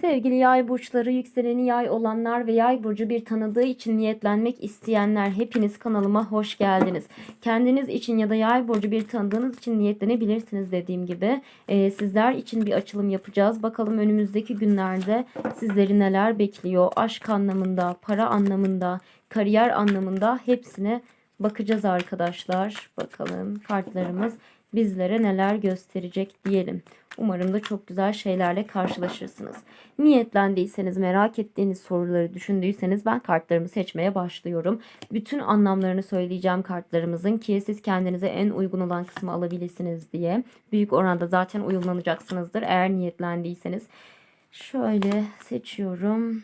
Sevgili yay burçları, yükseleni yay olanlar ve yay burcu bir tanıdığı için niyetlenmek isteyenler hepiniz kanalıma hoş geldiniz. Kendiniz için ya da yay burcu bir tanıdığınız için niyetlenebilirsiniz dediğim gibi. Ee, sizler için bir açılım yapacağız. Bakalım önümüzdeki günlerde sizleri neler bekliyor? Aşk anlamında, para anlamında, kariyer anlamında hepsine bakacağız arkadaşlar. Bakalım kartlarımız bizlere neler gösterecek diyelim. Umarım da çok güzel şeylerle karşılaşırsınız. Niyetlendiyseniz, merak ettiğiniz soruları düşündüyseniz ben kartlarımı seçmeye başlıyorum. Bütün anlamlarını söyleyeceğim kartlarımızın ki siz kendinize en uygun olan kısmı alabilirsiniz diye. Büyük oranda zaten uyumlanacaksınızdır eğer niyetlendiyseniz. Şöyle seçiyorum.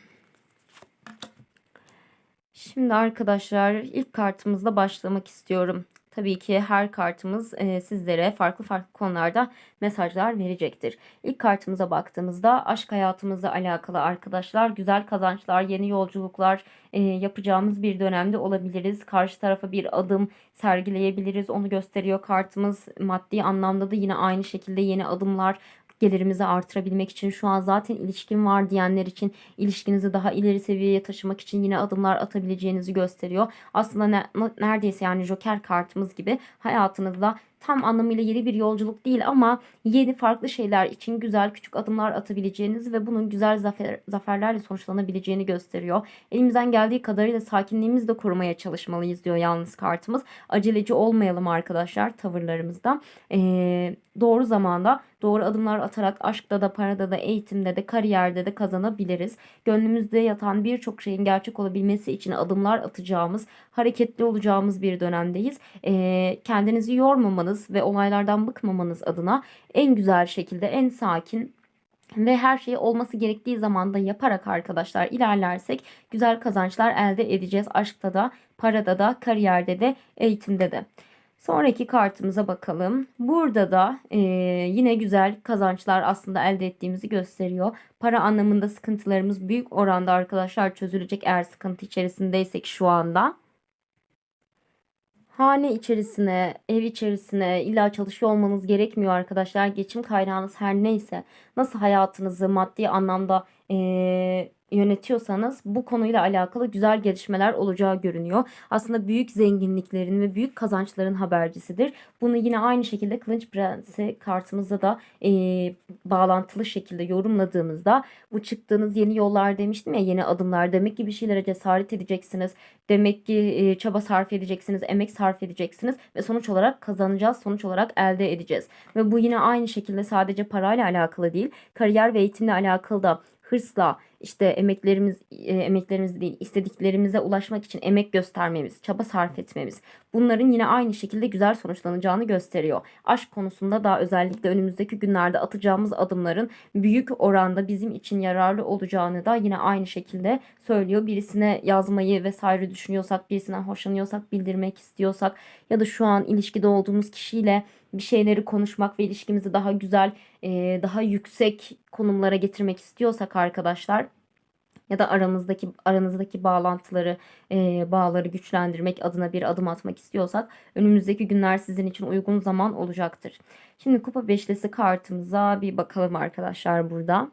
Şimdi arkadaşlar ilk kartımızla başlamak istiyorum. Tabii ki her kartımız e, sizlere farklı farklı konularda mesajlar verecektir. İlk kartımıza baktığımızda aşk hayatımızla alakalı arkadaşlar güzel kazançlar, yeni yolculuklar e, yapacağımız bir dönemde olabiliriz. Karşı tarafa bir adım sergileyebiliriz. Onu gösteriyor kartımız. Maddi anlamda da yine aynı şekilde yeni adımlar gelirimizi artırabilmek için şu an zaten ilişkin var diyenler için ilişkinizi daha ileri seviyeye taşımak için yine adımlar atabileceğinizi gösteriyor. Aslında ne, neredeyse yani Joker kartımız gibi hayatınızda tam anlamıyla yeni bir yolculuk değil ama yeni farklı şeyler için güzel küçük adımlar atabileceğiniz ve bunun güzel zafer, zaferlerle sonuçlanabileceğini gösteriyor. Elimizden geldiği kadarıyla sakinliğimizi de korumaya çalışmalıyız diyor yalnız kartımız. Aceleci olmayalım arkadaşlar tavırlarımızda. Ee, doğru zamanda doğru adımlar atarak aşkta da parada da eğitimde de kariyerde de kazanabiliriz. Gönlümüzde yatan birçok şeyin gerçek olabilmesi için adımlar atacağımız, hareketli olacağımız bir dönemdeyiz. Ee, kendinizi yormamanız ve olaylardan bıkmamanız adına en güzel şekilde en sakin ve her şeyi olması gerektiği zamanda yaparak arkadaşlar ilerlersek güzel kazançlar elde edeceğiz. Aşkta da, parada da, kariyerde de, eğitimde de. Sonraki kartımıza bakalım. Burada da e, yine güzel kazançlar aslında elde ettiğimizi gösteriyor. Para anlamında sıkıntılarımız büyük oranda arkadaşlar çözülecek eğer sıkıntı içerisindeysek şu anda. Hane içerisine, ev içerisine illa çalışıyor olmanız gerekmiyor arkadaşlar. Geçim kaynağınız her neyse, nasıl hayatınızı maddi anlamda e, yönetiyorsanız bu konuyla alakalı güzel gelişmeler olacağı görünüyor. Aslında büyük zenginliklerin ve büyük kazançların habercisidir. Bunu yine aynı şekilde Kılıç Prensi kartımızda da e, bağlantılı şekilde yorumladığımızda bu çıktığınız yeni yollar demiştim ya yeni adımlar demek ki bir şeylere cesaret edeceksiniz. Demek ki e, çaba sarf edeceksiniz, emek sarf edeceksiniz ve sonuç olarak kazanacağız, sonuç olarak elde edeceğiz. Ve bu yine aynı şekilde sadece parayla alakalı değil, kariyer ve eğitimle alakalı da hırsla işte emeklerimiz e, emeklerimiz değil istediklerimize ulaşmak için emek göstermemiz, çaba sarf etmemiz bunların yine aynı şekilde güzel sonuçlanacağını gösteriyor. Aşk konusunda da özellikle önümüzdeki günlerde atacağımız adımların büyük oranda bizim için yararlı olacağını da yine aynı şekilde söylüyor. Birisine yazmayı vesaire düşünüyorsak, birisinden hoşlanıyorsak, bildirmek istiyorsak ya da şu an ilişkide olduğumuz kişiyle bir şeyleri konuşmak ve ilişkimizi daha güzel, e, daha yüksek konumlara getirmek istiyorsak arkadaşlar ya da aramızdaki aranızdaki bağlantıları, e, bağları güçlendirmek adına bir adım atmak istiyorsak önümüzdeki günler sizin için uygun zaman olacaktır. Şimdi kupa beşlisi kartımıza bir bakalım arkadaşlar burada.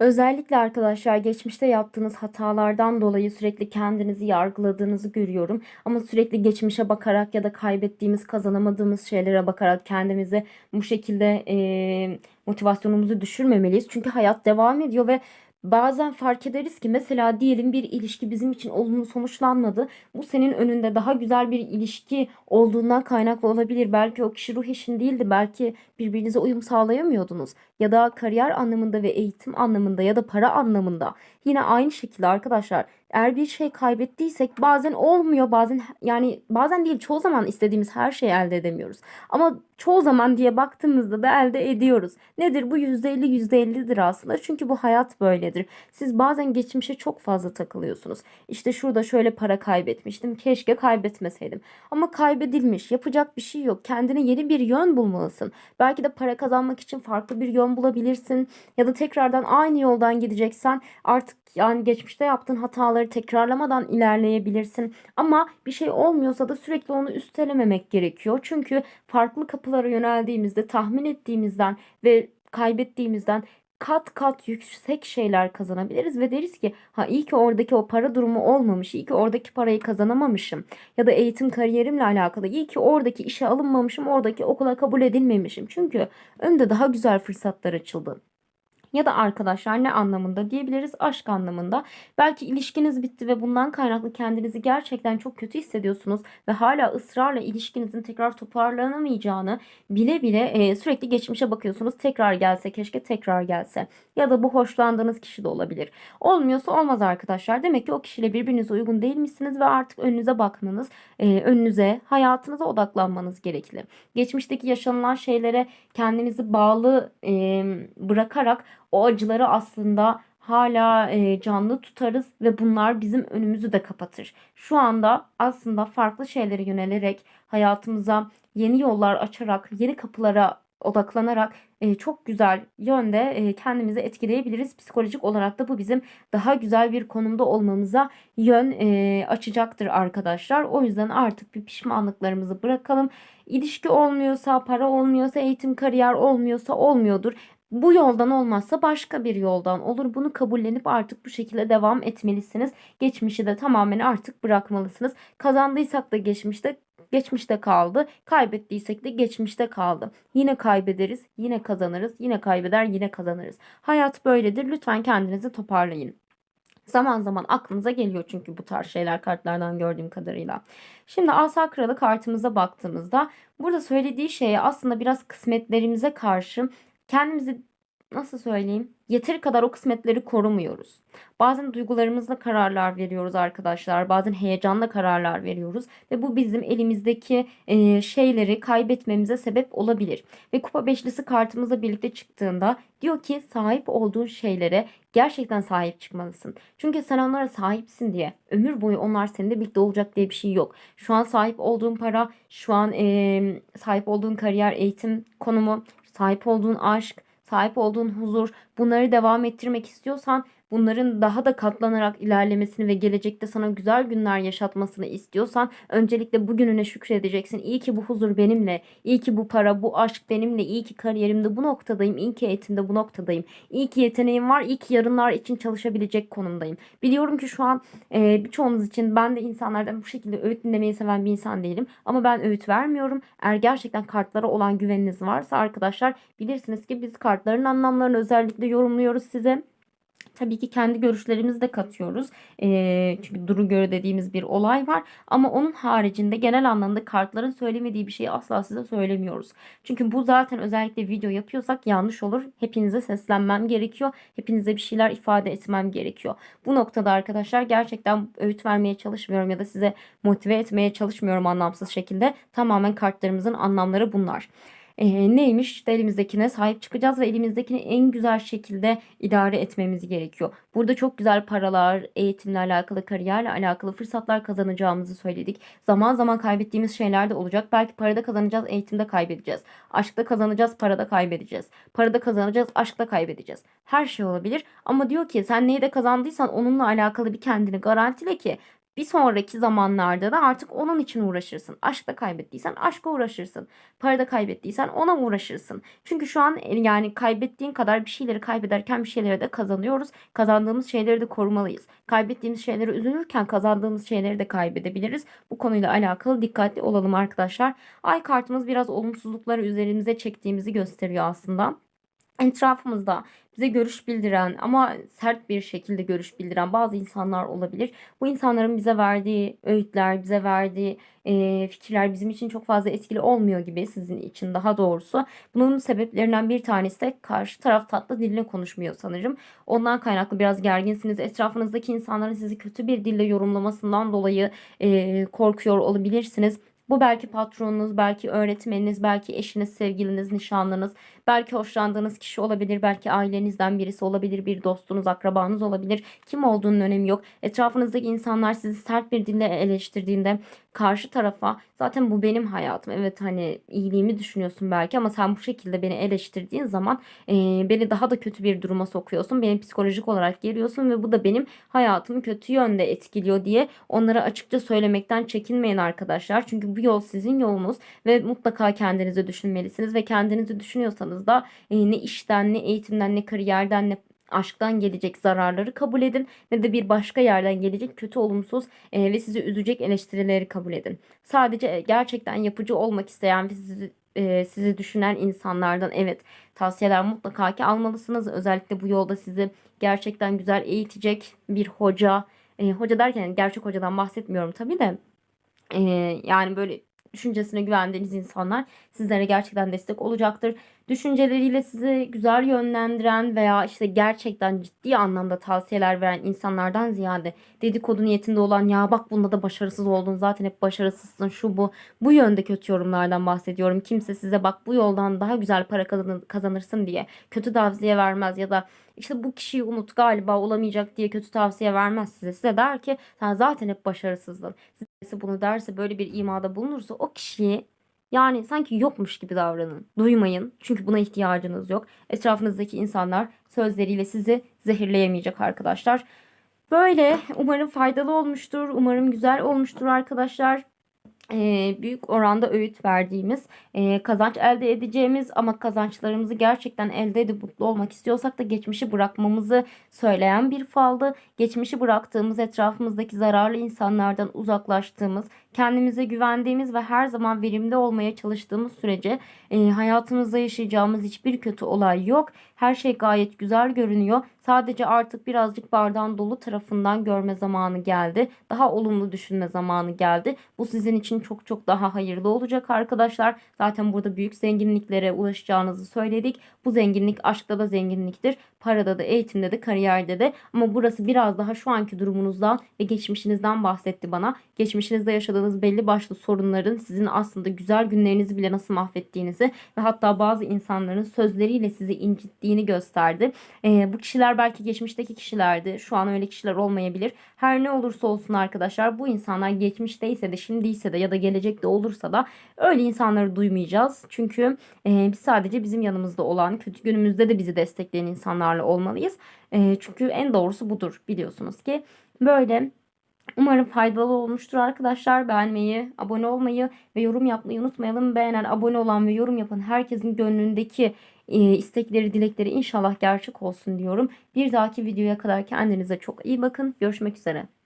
Özellikle arkadaşlar geçmişte yaptığınız hatalardan dolayı sürekli kendinizi yargıladığınızı görüyorum. Ama sürekli geçmişe bakarak ya da kaybettiğimiz, kazanamadığımız şeylere bakarak kendimizi bu şekilde e, motivasyonumuzu düşürmemeliyiz. Çünkü hayat devam ediyor ve Bazen fark ederiz ki mesela diyelim bir ilişki bizim için olumlu sonuçlanmadı. Bu senin önünde daha güzel bir ilişki olduğundan kaynaklı olabilir. Belki o kişi ruh eşin değildi. Belki birbirinize uyum sağlayamıyordunuz. Ya da kariyer anlamında ve eğitim anlamında ya da para anlamında. Yine aynı şekilde arkadaşlar eğer bir şey kaybettiysek bazen olmuyor bazen yani bazen değil çoğu zaman istediğimiz her şeyi elde edemiyoruz. Ama çoğu zaman diye baktığımızda da elde ediyoruz. Nedir bu %50 %50'dir aslında çünkü bu hayat böyledir. Siz bazen geçmişe çok fazla takılıyorsunuz. İşte şurada şöyle para kaybetmiştim keşke kaybetmeseydim. Ama kaybedilmiş yapacak bir şey yok. Kendine yeni bir yön bulmalısın. Belki de para kazanmak için farklı bir yön bulabilirsin. Ya da tekrardan aynı yoldan gideceksen artık yani geçmişte yaptığın hataları tekrarlamadan ilerleyebilirsin. Ama bir şey olmuyorsa da sürekli onu üstelememek gerekiyor. Çünkü farklı kapılara yöneldiğimizde tahmin ettiğimizden ve kaybettiğimizden kat kat yüksek şeyler kazanabiliriz ve deriz ki ha iyi ki oradaki o para durumu olmamış, iyi ki oradaki parayı kazanamamışım ya da eğitim kariyerimle alakalı iyi ki oradaki işe alınmamışım, oradaki okula kabul edilmemişim. Çünkü önde daha güzel fırsatlar açıldı. Ya da arkadaşlar ne anlamında diyebiliriz? Aşk anlamında. Belki ilişkiniz bitti ve bundan kaynaklı kendinizi gerçekten çok kötü hissediyorsunuz ve hala ısrarla ilişkinizin tekrar toparlanamayacağını bile bile e, sürekli geçmişe bakıyorsunuz. Tekrar gelse keşke tekrar gelse. Ya da bu hoşlandığınız kişi de olabilir. Olmuyorsa olmaz arkadaşlar. Demek ki o kişiyle birbirinize uygun değilmişsiniz ve artık önünüze bakmanız, e, önünüze, hayatınıza odaklanmanız gerekli. Geçmişteki yaşanılan şeylere kendinizi bağlı e, bırakarak o acıları aslında hala e, canlı tutarız ve bunlar bizim önümüzü de kapatır. Şu anda aslında farklı şeylere yönelerek hayatımıza yeni yollar açarak, yeni kapılara odaklanarak e, çok güzel yönde e, kendimizi etkileyebiliriz. Psikolojik olarak da bu bizim daha güzel bir konumda olmamıza yön e, açacaktır arkadaşlar. O yüzden artık bir pişmanlıklarımızı bırakalım. İlişki olmuyorsa, para olmuyorsa, eğitim, kariyer olmuyorsa olmuyordur. Bu yoldan olmazsa başka bir yoldan olur. Bunu kabullenip artık bu şekilde devam etmelisiniz. Geçmişi de tamamen artık bırakmalısınız. Kazandıysak da geçmişte geçmişte kaldı. Kaybettiysek de geçmişte kaldı. Yine kaybederiz, yine kazanırız, yine kaybeder, yine kazanırız. Hayat böyledir. Lütfen kendinizi toparlayın. Zaman zaman aklınıza geliyor çünkü bu tarz şeyler kartlardan gördüğüm kadarıyla. Şimdi Asa Kralı kartımıza baktığımızda burada söylediği şeye aslında biraz kısmetlerimize karşı kendimizi nasıl söyleyeyim yeteri kadar o kısmetleri korumuyoruz. Bazen duygularımızla kararlar veriyoruz arkadaşlar. Bazen heyecanla kararlar veriyoruz. Ve bu bizim elimizdeki e, şeyleri kaybetmemize sebep olabilir. Ve kupa beşlisi kartımızla birlikte çıktığında diyor ki sahip olduğun şeylere gerçekten sahip çıkmalısın. Çünkü sen onlara sahipsin diye ömür boyu onlar seninle birlikte olacak diye bir şey yok. Şu an sahip olduğun para, şu an sahip olduğun kariyer, eğitim konumu, sahip olduğun aşk, sahip olduğun huzur, bunları devam ettirmek istiyorsan bunların daha da katlanarak ilerlemesini ve gelecekte sana güzel günler yaşatmasını istiyorsan öncelikle bugününe şükredeceksin. İyi ki bu huzur benimle, iyi ki bu para, bu aşk benimle, iyi ki kariyerimde bu noktadayım, iyi ki eğitimde bu noktadayım. İyi ki yeteneğim var, iyi ki yarınlar için çalışabilecek konumdayım. Biliyorum ki şu an e, birçoğunuz için ben de insanlardan bu şekilde öğüt dinlemeyi seven bir insan değilim. Ama ben öğüt vermiyorum. Eğer gerçekten kartlara olan güveniniz varsa arkadaşlar bilirsiniz ki biz kartların anlamlarını özellikle yorumluyoruz size. Tabii ki kendi görüşlerimizi de katıyoruz. E, çünkü duru göre dediğimiz bir olay var. Ama onun haricinde genel anlamda kartların söylemediği bir şeyi asla size söylemiyoruz. Çünkü bu zaten özellikle video yapıyorsak yanlış olur. Hepinize seslenmem gerekiyor. Hepinize bir şeyler ifade etmem gerekiyor. Bu noktada arkadaşlar gerçekten öğüt vermeye çalışmıyorum ya da size motive etmeye çalışmıyorum anlamsız şekilde. Tamamen kartlarımızın anlamları bunlar e, neymiş? İşte elimizdekine sahip çıkacağız ve elimizdekini en güzel şekilde idare etmemiz gerekiyor. Burada çok güzel paralar, eğitimle alakalı, kariyerle alakalı fırsatlar kazanacağımızı söyledik. Zaman zaman kaybettiğimiz şeyler de olacak. Belki parada kazanacağız, eğitimde kaybedeceğiz. Aşkta kazanacağız, parada kaybedeceğiz. Parada kazanacağız, aşkta kaybedeceğiz. Her şey olabilir ama diyor ki sen neyi de kazandıysan onunla alakalı bir kendini garantile ki bir sonraki zamanlarda da artık onun için uğraşırsın. Aşkta kaybettiysen aşka uğraşırsın. Parada kaybettiysen ona uğraşırsın. Çünkü şu an yani kaybettiğin kadar bir şeyleri kaybederken bir şeyleri de kazanıyoruz. Kazandığımız şeyleri de korumalıyız. Kaybettiğimiz şeyleri üzülürken kazandığımız şeyleri de kaybedebiliriz. Bu konuyla alakalı dikkatli olalım arkadaşlar. Ay kartımız biraz olumsuzlukları üzerimize çektiğimizi gösteriyor aslında etrafımızda bize görüş bildiren ama sert bir şekilde görüş bildiren bazı insanlar olabilir. Bu insanların bize verdiği öğütler, bize verdiği e, fikirler bizim için çok fazla etkili olmuyor gibi sizin için daha doğrusu. Bunun sebeplerinden bir tanesi de karşı taraf tatlı dille konuşmuyor sanırım. Ondan kaynaklı biraz gerginsiniz. Etrafınızdaki insanların sizi kötü bir dille yorumlamasından dolayı e, korkuyor olabilirsiniz. Bu belki patronunuz, belki öğretmeniniz, belki eşiniz, sevgiliniz, nişanlınız, belki hoşlandığınız kişi olabilir, belki ailenizden birisi olabilir, bir dostunuz, akrabanız olabilir. Kim olduğunun önemi yok. Etrafınızdaki insanlar sizi sert bir dille eleştirdiğinde karşı tarafa zaten bu benim hayatım. Evet hani iyiliğimi düşünüyorsun belki ama sen bu şekilde beni eleştirdiğin zaman e, beni daha da kötü bir duruma sokuyorsun. Beni psikolojik olarak geriyorsun ve bu da benim hayatımı kötü yönde etkiliyor diye onlara açıkça söylemekten çekinmeyin arkadaşlar. Çünkü bu yol sizin yolunuz ve mutlaka kendinizi düşünmelisiniz ve kendinizi düşünüyorsanız da e, ne işten ne eğitimden ne kariyerden ne aşktan gelecek zararları kabul edin ne de bir başka yerden gelecek kötü olumsuz e, ve sizi üzecek eleştirileri kabul edin. Sadece e, gerçekten yapıcı olmak isteyen ve sizi e, sizi düşünen insanlardan evet tavsiyeler mutlaka ki almalısınız. Özellikle bu yolda sizi gerçekten güzel eğitecek bir hoca, e, hoca derken gerçek hocadan bahsetmiyorum tabii de e, yani böyle düşüncesine güvendiğiniz insanlar sizlere gerçekten destek olacaktır. Düşünceleriyle sizi güzel yönlendiren veya işte gerçekten ciddi anlamda tavsiyeler veren insanlardan ziyade dedikodu niyetinde olan ya bak bunda da başarısız oldun zaten hep başarısızsın şu bu bu yönde kötü yorumlardan bahsediyorum. Kimse size bak bu yoldan daha güzel para kazanır- kazanırsın diye kötü tavsiye vermez ya da işte bu kişiyi unut galiba olamayacak diye kötü tavsiye vermez size. Size der ki sen zaten hep başarısızdın. Size bunu derse böyle bir imada bulunursa o kişiyi yani sanki yokmuş gibi davranın. Duymayın. Çünkü buna ihtiyacınız yok. Etrafınızdaki insanlar sözleriyle sizi zehirleyemeyecek arkadaşlar. Böyle umarım faydalı olmuştur. Umarım güzel olmuştur arkadaşlar. Ee, büyük oranda öğüt verdiğimiz, e, kazanç elde edeceğimiz ama kazançlarımızı gerçekten elde edip mutlu olmak istiyorsak da geçmişi bırakmamızı söyleyen bir faldı. Geçmişi bıraktığımız, etrafımızdaki zararlı insanlardan uzaklaştığımız, kendimize güvendiğimiz ve her zaman verimli olmaya çalıştığımız sürece e, hayatımızda yaşayacağımız hiçbir kötü olay yok. Her şey gayet güzel görünüyor. Sadece artık birazcık bardağın dolu tarafından görme zamanı geldi. Daha olumlu düşünme zamanı geldi. Bu sizin için çok çok daha hayırlı olacak arkadaşlar. Zaten burada büyük zenginliklere ulaşacağınızı söyledik. Bu zenginlik aşkta da zenginliktir. Parada da, eğitimde de, kariyerde de. Ama burası biraz daha şu anki durumunuzdan ve geçmişinizden bahsetti bana. Geçmişinizde yaşadığınız belli başlı sorunların sizin aslında güzel günlerinizi bile nasıl mahvettiğinizi ve hatta bazı insanların sözleriyle sizi incittiğini gösterdi. Ee, bu kişiler belki geçmişteki kişilerdi. Şu an öyle kişiler olmayabilir. Her ne olursa olsun arkadaşlar bu insanlar geçmişteyse de şimdiyse de ya da gelecekte olursa da öyle insanları duymayacağız. Çünkü e, biz sadece bizim yanımızda olan, kötü günümüzde de bizi destekleyen insanlarla olmalıyız. E, çünkü en doğrusu budur biliyorsunuz ki. Böyle Umarım faydalı olmuştur arkadaşlar. Beğenmeyi, abone olmayı ve yorum yapmayı unutmayalım. Beğenen, abone olan ve yorum yapan herkesin gönlündeki e, istekleri, dilekleri inşallah gerçek olsun diyorum. Bir dahaki videoya kadar kendinize çok iyi bakın. Görüşmek üzere.